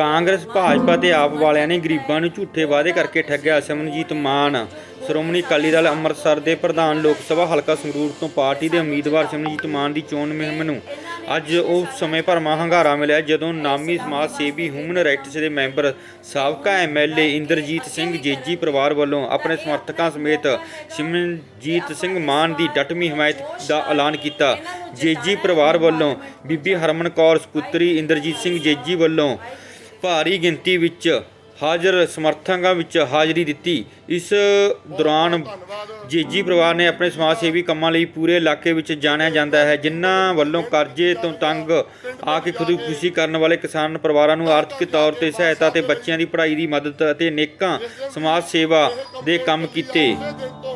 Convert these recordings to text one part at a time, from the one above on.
ਕਾਂਗਰਸ, ਭਾਜਪਾ ਤੇ ਆਪ ਵਾਲਿਆਂ ਨੇ ਗਰੀਬਾਂ ਨੂੰ ਝੂਠੇ ਵਾਅਦੇ ਕਰਕੇ ਠੱਗਿਆ ਸਿਮਰਨਜੀਤ ਮਾਨ। ਸ਼੍ਰੋਮਣੀ ਅਕਾਲੀ ਦਲ ਅੰਮ੍ਰਿਤਸਰ ਦੇ ਪ੍ਰਧਾਨ ਲੋਕ ਸਭਾ ਹਲਕਾ ਸੰਗਰੂਰ ਤੋਂ ਪਾਰਟੀ ਦੇ ਉਮੀਦਵਾਰ ਸਿਮਰਨਜੀਤ ਮਾਨ ਦੀ ਚੋਣ ਮੁਹਿੰਮ ਨੂੰ। ਅੱਜ ਉਹ ਸਮੇਂ ਭਰਮਾ ਹੰਗਾਰਾ ਮਿਲਿਆ ਜਦੋਂ ਨਾਮੀ ਸਮਾਜ ਸੇਵੀ ਹਿਊਮਨ ਰਾਈਟਸ ਦੇ ਮੈਂਬਰ ਸਾਬਕਾ ਐਮਐਲਏ ਇੰਦਰਜੀਤ ਸਿੰਘ ਜੇਜੀ ਪਰਿਵਾਰ ਵੱਲੋਂ ਆਪਣੇ ਸਮਰਥਕਾਂ ਸਮੇਤ ਸਿਮਰਨਜੀਤ ਸਿੰਘ ਮਾਨ ਦੀ ਡਟਵੀਂ ਹਮਾਇਤ ਦਾ ਐਲਾਨ ਕੀਤਾ। ਜੇਜੀ ਪਰਿਵਾਰ ਵੱਲੋਂ ਬੀਬੀ ਹਰਮਨ ਕੌਰ ਸਪੁੱਤਰੀ ਇੰਦਰਜੀਤ ਸਿੰਘ ਜੇਜੀ ਵੱਲੋਂ ਭਾਰੀ ਗਿਣਤੀ ਵਿੱਚ ਹਾਜ਼ਰ ਸਮਰਥਕਾਂ ਵਿੱਚ ਹਾਜ਼ਰੀ ਦਿੱਤੀ। ਇਸ ਦੌਰਾਨ ਜੇਜੀ ਪਰਿਵਾਰ ਨੇ ਆਪਣੇ ਸਮਾਜ ਸੇਵੀ ਕੰਮਾਂ ਲਈ ਪੂਰੇ ਇਲਾਕੇ ਵਿੱਚ ਜਾਣਿਆ ਜਾਂਦਾ ਹੈ, ਜਿਨ੍ਹਾਂ ਵੱਲੋਂ ਕਰਜ਼ੇ ਤੋਂ ਤੰਗ ਆ ਕੇ ਖੁਦਕੁਸ਼ੀ ਕਰਨ ਵਾਲੇ ਕਿਸਾਨ ਪਰਿਵਾਰਾਂ ਨੂੰ ਆਰਥਿਕ ਤੌਰ ਤੇ ਸਹਾਇਤਾ ਤੇ ਬੱਚਿਆਂ ਦੀ ਪੜ੍ਹਾਈ ਦੀ ਮਦਦ ਅਤੇ ਨੇਕਾਂ ਸਮਾਜ ਸੇਵਾ ਦੇ ਕੰਮ ਕੀਤੇ।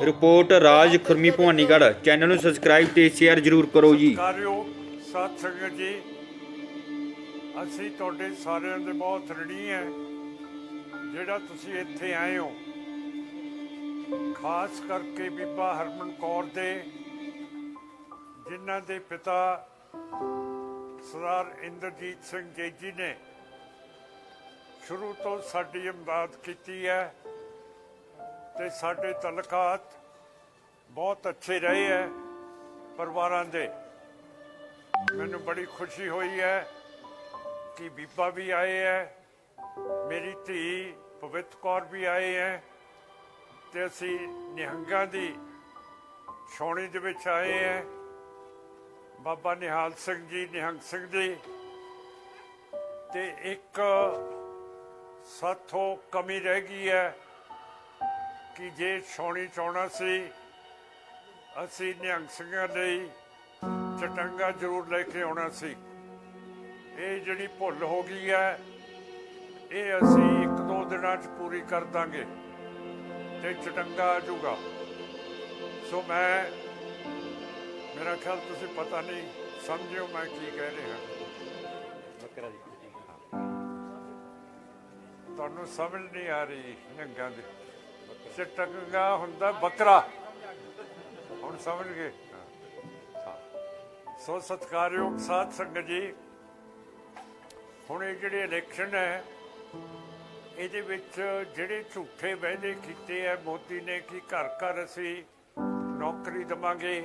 ਰਿਪੋਰਟ ਰਾਜ ਖੁਰਮੀ ਭਵਾਨੀਗੜ੍ਹ। ਚੈਨਲ ਨੂੰ ਸਬਸਕ੍ਰਾਈਬ ਤੇ ਸ਼ੇਅਰ ਜ਼ਰੂਰ ਕਰੋ ਜੀ। ਕਾਰਿਓ ਸਾਧ ਸੰਗਤ ਜੀ। ਅਸੀਂ ਤੁਹਾਡੇ ਸਾਰਿਆਂ ਦੇ ਬਹੁਤ ਰਣੀ ਹੈ ਜਿਹੜਾ ਤੁਸੀਂ ਇੱਥੇ ਆਏ ਹੋ, ਖਾਸ ਕਰਕੇ ਬੀਬਾ ਹਰਮਨ ਕੌਰ ਦੇ, ਜਿਨ੍ਹਾਂ ਦੇ ਪਿਤਾ ਸਰਦਾਰ ਇੰਦਰਜੀਤ ਸਿੰਘ ਜੇਜੀ ਨੇ ਸ਼ੁਰੂ ਤੋਂ ਸਾਡੀ ਇਮਦਾਦ ਕੀਤੀ ਹੈ ਤੇ ਸਾਡੇ ਤਲਕਾਤ ਬਹੁਤ ਅੱਛੇ ਰਹੇ ਹੈ ਪਰਿਵਾਰਾਂ ਦੇ। ਮੈਨੂੰ ਬੜੀ ਖੁਸ਼ੀ ਹੋਈ ਹੈ ਕਿ ਬੀਬਾ ਵੀ ਆਏ ਹੈ ਮੇਰੀ ਧੀ ਪਵਿੱਤ ਕੌਰ ਵੀ ਆਏ ਹੈ ਤੇ ਅਸੀਂ ਨਿਹੰਗਾਂ ਦੀ ਛਾਉਣੀ ਦੇ ਵਿੱਚ ਆਏ ਹੈ ਬਾਬਾ ਨਿਹਾਲ ਸਿੰਘ ਜੀ, ਨਿਹੰਗ ਸਿੰਘ ਜੀ ਤੇ ਇੱਕ ਸਾਥੋਂ ਕਮੀ ਰਹਿ ਗਈ ਹੈ ਕਿ ਜੇ ਛਾਉਣੀ ਚਾਉਣਾ ਸੀ, ਅਸੀਂ ਨਿਹੰਗ ਸਿੰਘਾਂ ਲਈ ਚਟੰਗਾ ਜ਼ਰੂਰ ਲੈ ਕੇ ਆਉਣਾ ਸੀ। ਇਹ ਜਿਹੜੀ ਭੁੱਲ ਹੋ ਗਈ ਹੈ ਇਹ ਅਸੀਂ ਇੱਕ ਦੋ ਦਿਨਾਂ 'ਚ ਪੂਰੀ ਕਰ ਦਾਂਗੇ ਤੇ ਚਟੰਗਾ ਆ ਜਾਊਗਾ। ਸੋ ਮੈਂ ਮੇਰਾ ਖਿਆਲ ਤੁਸੀਂ ਪਤਾ ਨਹੀਂ ਸਮਝਿਓ ਮੈਂ ਕੀ ਕਹਿ ਰਿਹਾ ਤੁਹਾਨੂੰ ਸਮਝ ਨਹੀਂ ਆ ਰਹੀ ਨੰਗਾ ਦੇ। ਚਟੰਗਾ ਹੁੰਦਾ ਬੱਕਰਾ। ਹੁਣ ਸਮਝ ਗਏ। ਸੋ ਸਤਿਕਾਰਯੋਗ ਸਾਧ ਸੰਗਤ ਜੀ ਹੁਣ ਇਹ ਜਿਹੜੇ ਇਲੈਕਸ਼ਨ ਹੈ, ਇਹਦੇ ਵਿੱਚ ਜਿਹੜੇ ਝੂਠੇ ਵਾਅਦੇ ਕੀਤੇ ਆ, ਮੋਦੀ ਨੇ ਕਿ ਘਰ ਘਰ ਅਸੀਂ ਨੌਕਰੀ ਦਵਾਂਗੇ,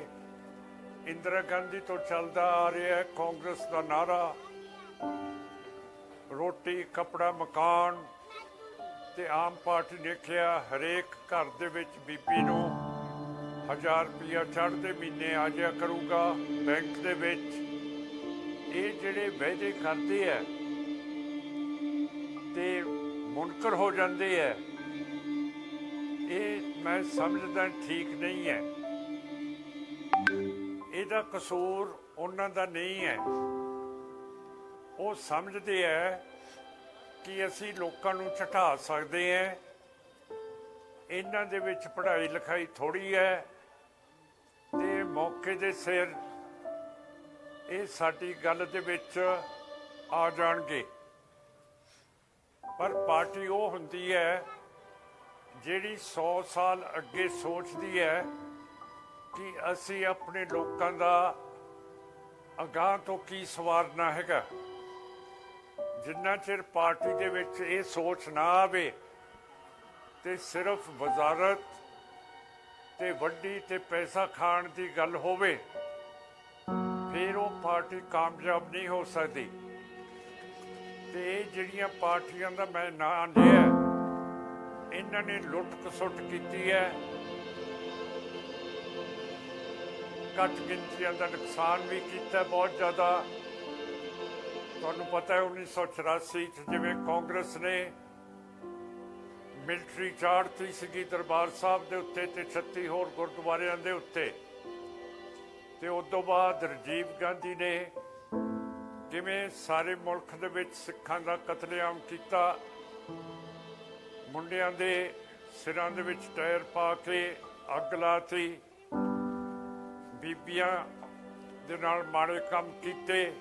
ਇੰਦਰਾ ਗਾਂਧੀ ਤੋਂ ਚੱਲਦਾ ਆ ਰਿਹਾ ਕਾਂਗਰਸ ਦਾ ਨਾਰਾ ਰੋਟੀ, ਕਪੜਾ, ਮਕਾਨ ਤੇ ਆਮ ਪਾਰਟੀ ਨੇ ਕਿਹਾ, ਹਰੇਕ ਘਰ ਦੇ ਵਿੱਚ ਬੀਬੀ ਨੂੰ ਹਜ਼ਾਰ ਰੁਪਇਆ ਚੜ੍ਹਦੇ ਮਹੀਨੇ ਆ ਜਾਇਆ ਕਰੂਗਾ ਬੈਂਕ ਦੇ ਵਿੱਚ। ਇਹ ਜਿਹੜੇ ਵਾਅਦੇ ਕਰਦੇ ਆ ਮੁਨਕਰ ਹੋ ਜਾਂਦੇ ਹੈ ਇਹ ਮੈਂ ਸਮਝਦਾ ਠੀਕ ਨਹੀਂ ਹੈ ਇਹਦਾ ਕਸੂਰ ਉਹਨਾਂ ਦਾ ਨਹੀਂ ਹੈ ਉਹ ਸਮਝਦੇ ਆ ਕਿ ਅਸੀਂ ਲੋਕਾਂ ਨੂੰ ਝਟਾ ਸਕਦੇ ਹਾਂ ਇਹਨਾਂ ਦੇ ਵਿੱਚ ਪੜ੍ਹਾਈ ਲਿਖਾਈ ਥੋੜੀ ਹੈ ਤੇ ਮੌਕੇ ਦੇ ਸਿਰ ਇਹ ਸਾਡੀ ਗੱਲ ਦੇ ਵਿੱਚ ਆ ਜਾਣਗੇ। ਪਰ ਪਾਰਟੀ ਉਹ ਹੁੰਦੀ ਹੈ ਜਿਹੜੀ 100 ਸਾਲ ਅੱਗੇ ਸੋਚਦੀ ਹੈ ਕਿ ਅਸੀਂ ਆਪਣੇ ਲੋਕਾਂ ਦਾ ਅਗਾਹ ਤੋਂ ਕੀ ਸਵਾਰਨਾ ਹੈਗਾ। ਜਿੰਨਾ ਚਿਰ ਪਾਰਟੀ ਦੇ ਵਿੱਚ ਇਹ ਸੋਚ ਨਾ ਆਵੇ ਤੇ ਸਿਰਫ ਵਜ਼ਾਰਤ ਤੇ ਵੱਡੀ ਤੇ ਪੈਸਾ ਖਾਣ ਦੀ ਗੱਲ ਹੋਵੇ, ਫਿਰ ਉਹ ਪਾਰਟੀ ਕਾਮਯਾਬ ਨਹੀਂ ਹੋ ਸਕਦੀ। ਤੇ ਇਹ ਜਿਹੜੀਆਂ ਪਾਰਟੀਆਂ ਦਾ ਮੈਂ ਨਾਂ ਲਿਆ ਇਹਨਾਂ ਨੇ ਲੁੱਟ ਖਸੁੱਟ ਕੀਤੀ ਹੈ। ਘੱਟ ਗਿਣਤੀਆਂ ਦਾ ਨੁਕਸਾਨ ਵੀ ਕੀਤਾ ਬਹੁਤ ਜ਼ਿਆਦਾ। ਤੁਹਾਨੂੰ ਪਤਾ ਹੈ 1984 ਚ ਜਿਵੇਂ ਕਾਂਗਰਸ ਨੇ ਮਿਲਟਰੀ ਚਾੜਤੀ ਸੀਗੀ ਦਰਬਾਰ ਸਾਹਿਬ ਦੇ ਉੱਤੇ ਤੇ 36 ਹੋਰ ਗੁਰਦੁਆਰਿਆਂ ਦੇ ਉੱਤੇ। ਤੇ ਉਸ ਤੋਂ ਬਾਅਦ ਰਾਜੀਵ ਗਾਂਧੀ ਨੇ ਜਿਵੇਂ ਸਾਰੇ ਮੁਲਕ ਦੇ ਵਿੱਚ ਸਿੱਖਾਂ ਦਾ ਕਤਲੇਆਮ ਕੀਤਾ, ਮੁੰਡਿਆਂ ਦੇ ਸਿਰਾਂ ਦੇ ਵਿੱਚ ਟਾਇਰ ਪਾ ਕੇ ਅੱਗ ਲਾਤੀ, ਬੀਬੀਆਂ ਦੇ ਨਾਲ ਮਾੜੇ ਕੰਮ ਕੀਤੇ।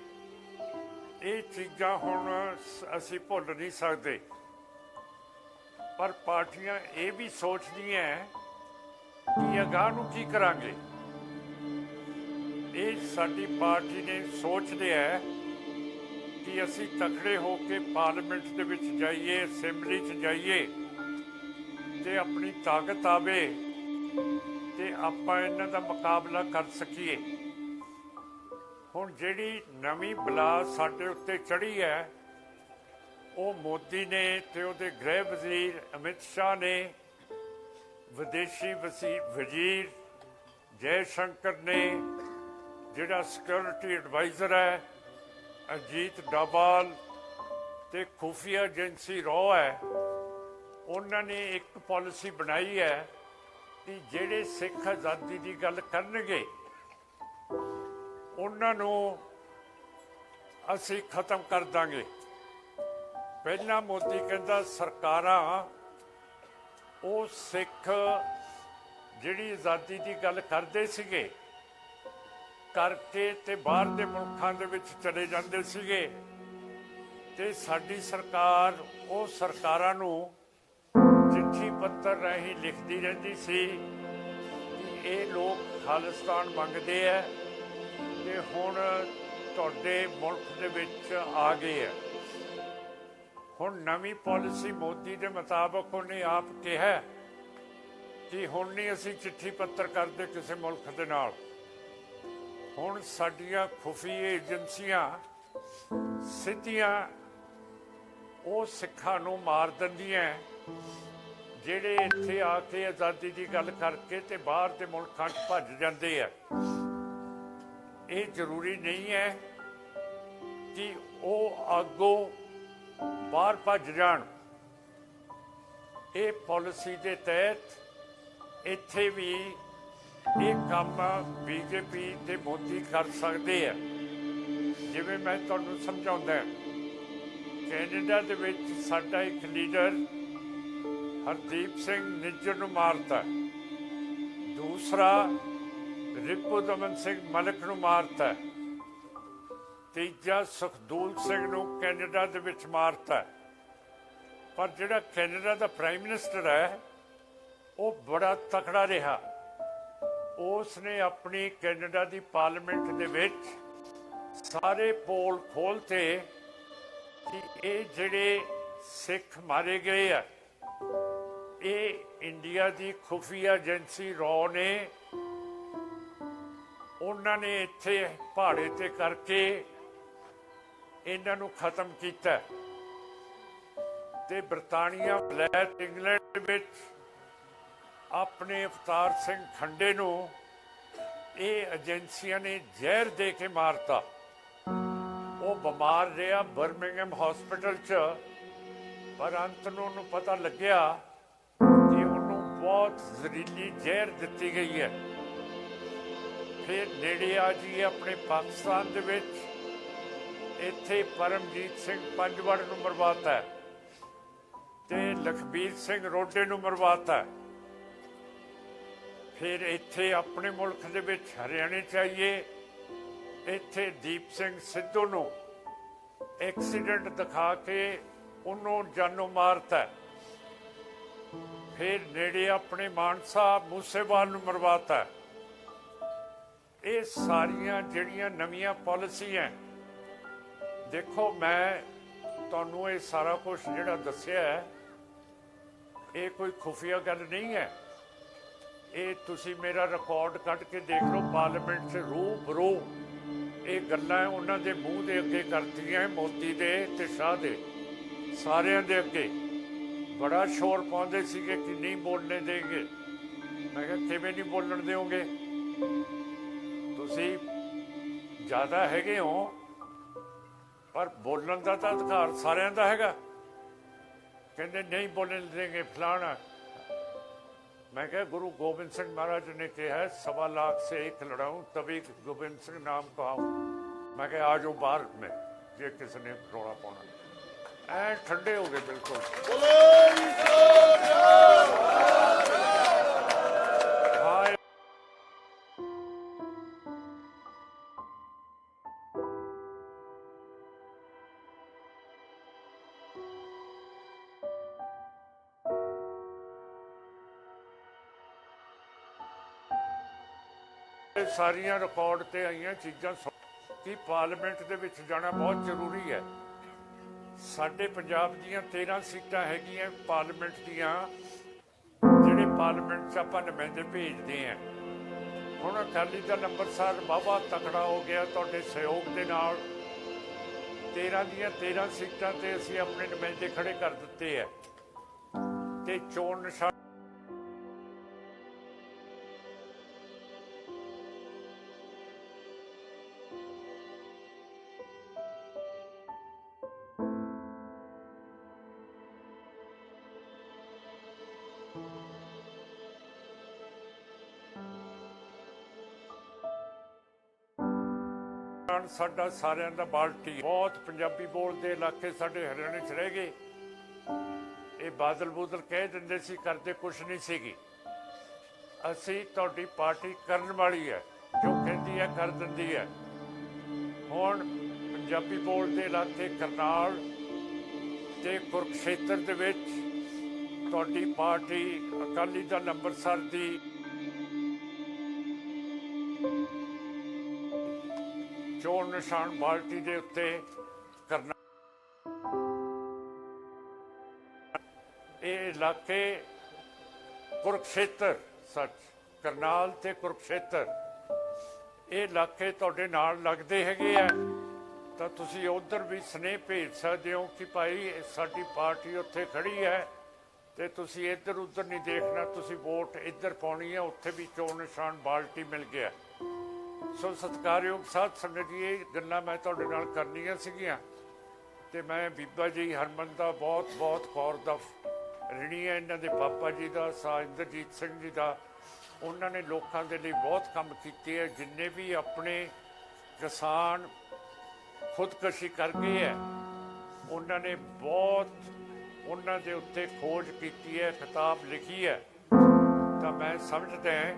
ਇਹ ਚੀਜ਼ਾਂ ਹੁਣ ਸ- ਅਸੀਂ ਭੁੱਲ ਨਹੀਂ ਸਕਦੇ। ਪਰ ਪਾਰਟੀਆਂ ਇਹ ਵੀ ਸੋਚਦੀਆਂ ਕਿ ਅਗਾਂਹ ਨੂੰ ਕੀ ਕਰਾਂਗੇ। ਇਹ ਸਾਡੀ ਪਾਰਟੀ ਨੇ ਸੋਚ ਲਿਆ ਹੈ ਕਿ ਅਸੀਂ ਤਕੜੇ ਹੋ ਕੇ ਪਾਰਲੀਮੈਂਟ ਦੇ ਵਿੱਚ ਜਾਈਏ, ਅਸੈਂਬਲੀ 'ਚ ਜਾਈਏ ਤੇ ਆਪਣੀ ਤਾਕਤ ਆਵੇ ਤੇ ਆਪਾਂ ਇਹਨਾਂ ਦਾ ਮੁਕਾਬਲਾ ਕਰ ਸਕੀਏ। ਹੁਣ ਜਿਹੜੀ ਨਵੀਂ ਬਲਾ ਸਾਡੇ ਉੱਤੇ ਚੜੀ ਹੈ, ਉਹ ਮੋਦੀ ਨੇ ਤੇ ਉਹਦੇ ਗ੍ਰਹਿ ਵਜ਼ੀਰ ਅਮਿਤ ਸ਼ਾਹ ਨੇ, ਵਿਦੇਸ਼ੀ ਵਜ਼ੀ- ਵਜ਼ੀਰ ਜੈ ਸ਼ੰਕਰ ਨੇ, ਜਿਹੜਾ ਸਿਕਿਉਰਿਟੀ ਐਡਵਾਈਜ਼ਰ ਹੈ ਅਜੀਤ ਡੋਭਾਲ ਤੇ ਖੁਫੀਆ ਏਜੰਸੀ ਰੋ ਹੈ, ਉਹਨਾਂ ਨੇ ਇੱਕ ਪਾਲਿਸੀ ਬਣਾਈ ਹੈ ਕਿ ਜਿਹੜੇ ਸਿੱਖ ਆਜ਼ਾਦੀ ਦੀ ਗੱਲ ਕਰਨਗੇ, ਉਹਨਾਂ ਨੂੰ ਅਸੀਂ ਖਤਮ ਕਰ ਦਾਂਗੇ। ਪਹਿਲਾਂ ਮੋਦੀ ਕਹਿੰਦਾ, ਸਰਕਾਰਾਂ, ਉਹ ਸਿੱਖ ਜਿਹੜੀ ਆਜ਼ਾਦੀ ਦੀ ਗੱਲ ਕਰਦੇ ਸੀਗੇ ਕਰਕੇ ਤੇ ਬਾਹਰ ਦੇ ਮੁਲਕਾਂ ਦੇ ਵਿੱਚ ਚਲੇ ਜਾਂਦੇ ਸੀਗੇ। ਤੇ ਸਾਡੀ ਸਰਕਾਰ, ਉਹ ਸਰਕਾਰਾਂ ਨੂੰ ਚਿੱਠੀ ਪੱਤਰ ਰਾਹੀਂ ਲਿਖਦੀ ਰਹਿੰਦੀ ਸੀ ਕਿ ਇਹ ਲੋਕ ਖਾਲਿਸਤਾਨ ਮੰਗਦੇ ਆ ਤੇ ਹੁਣ ਤੁਹਾਡੇ ਮੁਲਕ ਦੇ ਵਿੱਚ ਆ ਗਏ ਆ ਹੁਣ ਨਵੀਂ ਪਾਲਿਸੀ ਮੋਦੀ ਦੇ ਮੁਤਾਬਕ ਉਹਨੇ ਆਪ ਕਿਹਾ ਕਿ ਹੁਣ ਨਹੀਂ ਅਸੀਂ ਚਿੱਠੀ ਪੱਤਰ ਕਰਦੇ ਕਿਸੇ ਮੁਲਕ ਦੇ ਨਾਲ। ਹੁਣ ਸਾਡੀਆਂ ਖੁਫੀਆ ਏਜੰਸੀਆਂ ਸਿੱਧੀਆਂ ਉਹ ਸਿੱਖਾਂ ਨੂੰ ਮਾਰ ਦਿੰਦੀਆਂ ਜਿਹੜੇ ਇੱਥੇ ਆ ਕੇ ਆਜ਼ਾਦੀ ਦੀ ਗੱਲ ਕਰਕੇ ਤੇ ਬਾਹਰ ਦੇ ਮੁਲਕਾਂ 'ਚ ਭੱਜ ਜਾਂਦੇ ਆ ਇਹ ਜ਼ਰੂਰੀ ਨਹੀਂ ਹੈ ਕਿ ਉਹ ਅੱਗੋਂ ਬਾਹਰ ਭੱਜ ਜਾਣ। ਇਹ ਪਾਲਿਸੀ ਦੇ ਤਹਿਤ ਇੱਥੇ ਵੀ ਇਹ ਕੰਮ ਬੀਜੇਪੀ ਤੇ ਮੋਦੀ ਕਰ ਸਕਦੇ ਆ। ਜਿਵੇਂ ਮੈਂ ਤੁਹਾਨੂੰ ਸਮਝਾਉਂਦਾ ਕੈਨੇਡਾ ਦੇ ਵਿੱਚ ਸਾਡਾ ਇੱਕ ਲੀਡਰ ਹਰਦੀਪ ਸਿੰਘ ਨਿੱਜਰ ਨੂੰ ਮਾਰਤਾ। ਦੂਸਰਾ ਰਿਪੂ ਦਮਨ ਸਿੰਘ ਮਲਕ ਨੂੰ ਮਾਰਤਾ। ਤੀਜਾ ਸੁਖਦੂਲ ਸਿੰਘ ਨੂੰ ਕੈਨੇਡਾ ਦੇ ਵਿੱਚ ਮਾਰਤਾ। ਪਰ ਜਿਹੜਾ ਕੈਨੇਡਾ ਦਾ ਪ੍ਰਾਈਮ ਮਿਨਿਸਟਰ ਹੈ, ਉਹ ਬੜਾ ਤਕੜਾ ਰਿਹਾ। ਉਸ ਨੇ ਆਪਣੀ ਕੈਨੇਡਾ ਦੀ ਪਾਰਲੀਮੈਂਟ ਦੇ ਵਿੱਚ ਸਾਰੇ ਪੋਲ ਖੋਲਤੇ ਕਿ ਇਹ ਜਿਹੜੇ ਸਿੱਖ ਮਾਰੇ ਗਏ ਆ, ਇਹ ਇੰਡੀਆ ਦੀ ਖੁਫੀਆ ਏਜੰਸੀ ਰੋ ਨੇ, ਉਹਨਾਂ ਨੇ ਇੱਥੇ ਪਹਾੜੇ ਤੇ ਕਰਕੇ ਇਹਨਾਂ ਨੂੰ ਖਤਮ ਕੀਤਾ। ਤੇ ਬ੍ਰਿਟਾਨੀਆ ਬਲੈਕ ਇੰਗਲੈਂਡ ਵਿੱਚ ਆਪਣੇ ਅਵਤਾਰ ਸਿੰਘ ਖੰਡੇ ਨੂੰ ਇਹ ਏਜੰਸੀਆਂ ਨੇ ਜ਼ਹਿਰ ਦੇ ਕੇ ਮਾਰਤਾ। ਉਹ ਬਿਮਾਰ ਰਿਹਾ ਬਰਮਿੰਗਮ ਹਸਪੀਟਲ 'ਚ, ਪਰ ਅੰਤ ਨੂੰ ਉਹਨੂੰ ਪਤਾ ਲੱਗਿਆ ਕਿ ਉਹਨੂੰ ਬਹੁਤ ਜ਼ਹਿਰੀਲੀ ਜ਼ਹਿਰ ਦਿੱਤੀ ਗਈ ਹੈ। ਫਿਰ ਨੇੜੇ ਆ ਜੀ ਆਪਣੇ ਪਾਕਿਸਤਾਨ ਦੇ ਵਿੱਚ। ਇੱਥੇ ਪਰਮਜੀਤ ਸਿੰਘ ਪੰਜਵੜ ਨੂੰ ਮਰਵਾਤਾ ਹੈ ਤੇ ਲਖਬੀਰ ਸਿੰਘ ਰੋਡੇ ਨੂੰ ਮਰਵਾਤਾ ਫਿਰ ਇੱਥੇ ਆਪਣੇ ਮੁਲਕ ਦੇ ਵਿੱਚ ਹਰਿਆਣੇ ਚਾਹੀਏ ਇੱਥੇ ਦੀਪ ਸਿੰਘ ਸਿੱਧੂ ਨੂੰ ਐਕਸੀਡੈਂਟ ਦਿਖਾ ਕੇ ਉਹਨੂੰ ਜਾਨੋਂ ਮਾਰਤਾ। ਫਿਰ ਨੇੜੇ ਆਪਣੇ ਮਾਨਸਾ ਮੂਸੇਵਾਲ ਨੂੰ ਮਰਵਾਤਾ। ਇਹ ਸਾਰੀਆਂ ਜਿਹੜੀਆਂ ਨਵੀਆਂ ਪਾਲਿਸੀਆਂ ਦੇਖੋ ਮੈਂ ਤੁਹਾਨੂੰ ਇਹ ਸਾਰਾ ਕੁਝ ਜਿਹੜਾ ਦੱਸਿਆ ਹੈ ਇਹ ਕੋਈ ਖੁਫੀਆ ਗੱਲ ਨਹੀਂ ਹੈ ਇਹ ਤੁਸੀਂ ਮੇਰਾ ਰਿਕਾਰਡ ਕੱਢ ਕੇ ਦੇਖ ਲਓ ਪਾਰਲੀਮੈਂਟ 'ਚ ਰੂ ਬਰੂ ਇਹ ਗੱਲਾਂ ਉਹਨਾਂ ਦੇ ਮੂੰਹ ਦੇ ਅੱਗੇ ਕਰਦੀਆਂ ਮੋਦੀ ਦੇ ਤੇ ਸ਼ਾਹ ਦੇ, ਸਾਰਿਆਂ ਦੇ ਅੱਗੇ। ਬੜਾ ਸ਼ੋਰ ਪਾਉਂਦੇ ਸੀਗੇ ਕਿ ਨਹੀਂ ਬੋਲਣੇ ਦੇਗੇ ਮੈਂ ਕਿਹਾ, ਕਿਵੇਂ ਨਹੀਂ ਬੋਲਣ ਦਿਓਗੇ? ਤੁਸੀਂ ਜ਼ਿਆਦਾ ਹੈਗੇ ਹੋ, ਪਰ ਬੋਲਣ ਦਾ ਤਾਂ ਅਧਿਕਾਰ ਸਾਰਿਆਂ ਦਾ ਹੈਗਾ। ਕਹਿੰਦੇ, ਨਹੀਂ ਬੋਲਣ ਦੇਗੇ ਫਲਾਣਾ मैं क्या गुरु गोबिंद सिंह महाराज ने कहा है सवा लाख से एक लड़ाऊं, तभी गोबिंद सिंह नाम कहा मैं क्या आज भारत में, ये किसने रोड़ा पाना? ऐ ठंडे हो गए बिल्कुल। ਸਾਰੀਆਂ ਰਿਕਾਰਡ ਤੇ ਆਈਆਂ ਚੀਜ਼ਾਂ ਸੁਣ- ਕਿ ਪਾਰਲੀਮੈਂਟ ਦੇ ਵਿੱਚ ਜਾਣਾ ਬਹੁਤ ਜ਼ਰੂਰੀ ਹੈ। ਸਾਡੇ ਪੰਜਾਬ ਦੀਆਂ 13 ਸੀਟਾਂ ਹੈਗੀਆਂ ਪਾਰਲੀਮੈਂਟ ਦੀਆਂ, ਜਿਹੜੇ ਪਾਰਲੀਮੈਂਟ 'ਚ ਆਪਾਂ ਨੁਮਾਇੰਦੇ ਭੇਜਦੇ ਆ ਹੁਣ ਅਕਾਲੀ ਦਲ ਅੰਮ੍ਰਿਤਸਰ ਬਾਬਾ ਤਕੜਾ ਹੋ ਗਿਆ ਤੁਹਾਡੇ ਸਹਿਯੋਗ ਦੇ ਨਾਲ। 13 ਦੀਆਂ 13 ਸੀਟਾਂ ਤੇ ਅਸੀਂ ਆਪਣੇ ਨੁਮਾਇੰਦੇ ਖੜੇ ਕਰ ਦਿੱਤੇ ਆ ਤੇ ਚੋਣ ਨਿਸ਼ਾਨ ਨਿਸ਼ਾਨ ਸਾਡਾ ਸਾਰਿਆਂ ਦਾ ਬਾਲਟੀ ਬਹੁਤ ਪੰਜਾਬੀ ਬੋਲਦੇ ਇਲਾਕੇ ਸਾਡੇ ਹਰਿਆਣੇ 'ਚ ਰਹਿ ਗਏ। ਇਹ ਬਾਦਲ ਬੂਦਲ ਕਹਿ ਦਿੰਦੇ ਸੀ, ਕਰਦੇ ਕੁਛ ਨਹੀਂ ਸੀਗੀ। ਅਸੀਂ ਤੁਹਾਡੀ ਪਾਰਟੀ ਕਰਨ ਵਾਲੀ ਹੈ, ਜੋ ਕਹਿੰਦੀ ਹੈ, ਕਰ ਦਿੰਦੀ ਹੈ। ਹੁਣ ਪੰਜਾਬੀ ਬੋਲਦੇ ਇਲਾਕੇ ਕਰਨਾਲ ਤੇ ਕੁਰਕਸ਼ੇਤਰ ਦੇ ਵਿੱਚ ਤੁਹਾਡੀ ਪਾਰਟੀ ਅਕਾਲੀ ਦਲ ਅੰਮ੍ਰਿਤਸਰ ਦੀ ਚੋਣ ਨਿਸ਼ਾਨ ਬਾਲਟੀ ਦੇ ਉੱਤੇ ਕਰਨਾ ਇਹ ਇਲਾਕੇ ਕੁਰਕਸ਼ੇਤਰ, ਸੱਚ, ਕਰਨਾਲ ਤੇ ਕੁਰਕਸ਼ੇਤਰ। ਇਹ ਇਲਾਕੇ ਤੁਹਾਡੇ ਨਾਲ ਲੱਗਦੇ ਹੈਗੇ ਆ। ਤਾਂ ਤੁਸੀਂ ਉਧਰ ਵੀ ਸਨੇਹ ਭੇਜ ਸਕਦੇ ਹੋ ਕਿ ਭਾਈ ਸਾਡੀ ਪਾਰਟੀ ਉੱਥੇ ਖੜੀ ਹੈ ਤੇ ਤੁਸੀਂ ਇੱਧਰ ਉੱਧਰ ਨਹੀਂ ਦੇਖਣਾ, ਤੁਸੀਂ ਵੋਟ ਇੱਧਰ ਪਾਉਣੀ ਹੈ, ਉੱਥੇ ਵੀ ਚੋਣ ਨਿਸ਼ਾਨ ਬਾਲਟੀ ਮਿਲ ਗਿਆ। ਸੋ ਸਤਿਕਾਰਯੋਗ ਸਾਧ ਸੰਗਤ ਜੀ, ਇਹ ਗੱਲਾਂ ਮੈਂ ਤੁਹਾਡੇ ਨਾਲ ਕਰਨੀਆਂ ਸੀਗੀਆਂ ਤੇ ਮੈਂ ਬੀਬਾ ਜੀ, ਹਰਮਨ ਦਾ ਬਹੁਤ ਬਹੁਤ ਕੌਰ ਦਾ ਰਣੀ ਹੈ ਇਹਨਾਂ ਦੇ ਪਾਪਾ ਜੀ ਦਾ, ਸਾ ਇੰਦਰਜੀਤ ਸਿੰਘ ਜੀ ਦਾ। ਉਹਨਾਂ ਨੇ ਲੋਕਾਂ ਦੇ ਲਈ ਬਹੁਤ ਕੰਮ ਕੀਤੇ ਹੈ ਜਿੰਨੇ ਵੀ ਆਪਣੇ ਕਿਸਾਨ ਖੁਦਕਸ਼ੀ ਕਰ ਗਏ ਹੈ ਉਹਨਾਂ ਨੇ ਬਹੁਤ ਉਹਨਾਂ ਦੇ ਉੱਤੇ ਖੋਜ ਕੀਤੀ ਹੈ, ਕਿਤਾਬ ਲਿਖੀ ਹੈ। ਤਾਂ ਮੈਂ ਸਮਝਦਾ ਹਾਂ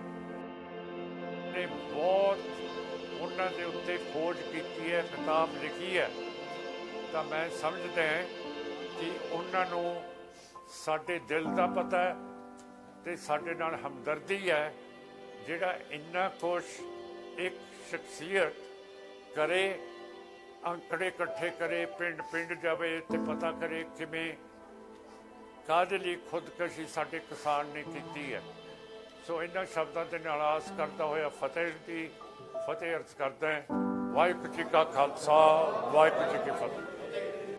ਨੇ ਬਹੁਤ ਉਹਨਾਂ ਦੇ ਉੱਤੇ ਖੋਜ ਕੀਤੀ ਹੈ ਕਿਤਾਬ ਲਿਖੀ ਹੈ। ਤਾਂ ਮੈਂ ਸਮਝਦਾ ਹਾਂ ਕਿ ਉਹਨਾਂ ਨੂੰ ਸਾਡੇ ਦਿਲ ਦਾ ਪਤਾ ਹੈ ਤੇ ਸਾਡੇ ਨਾਲ ਹਮਦਰਦੀ ਹੈ, ਜਿਹੜਾ ਇੰਨਾ ਕੁਛ ਇੱਕ ਸ਼ਖਸੀਅਤ ਕਰੇ, ਅੰਕੜੇ ਇਕੱਠੇ ਕਰੇ ਪਿੰਡ ਪਿੰਡ ਜਾਵੇ ਤੇ ਪਤਾ ਕਰੇ ਕਿਵੇਂ ਕਾਹਦੇ ਲਈ ਖੁਦਕਸ਼ੀ ਸਾਡੇ ਕਿਸਾਨ ਨੇ ਕੀਤੀ ਹੈ। ਸੋ ਇਹਨਾਂ ਸ਼ਬਦਾਂ ਦੇ ਨਾਲ ਆਸ ਕਰਦਾ ਹੋਇਆ ਫਤਿਹ ਦੀ ਫਤਿਹ ਅਰਜ਼ ਕਰਦਾ ਹਾਂ। ਵਾਹਿਗੁਰੂ ਜੀ ਕਾ ਖਾਲਸਾ, ਵਾਹਿਗੁਰੂ ਜੀ ਕੀ ਫਤਿਹ।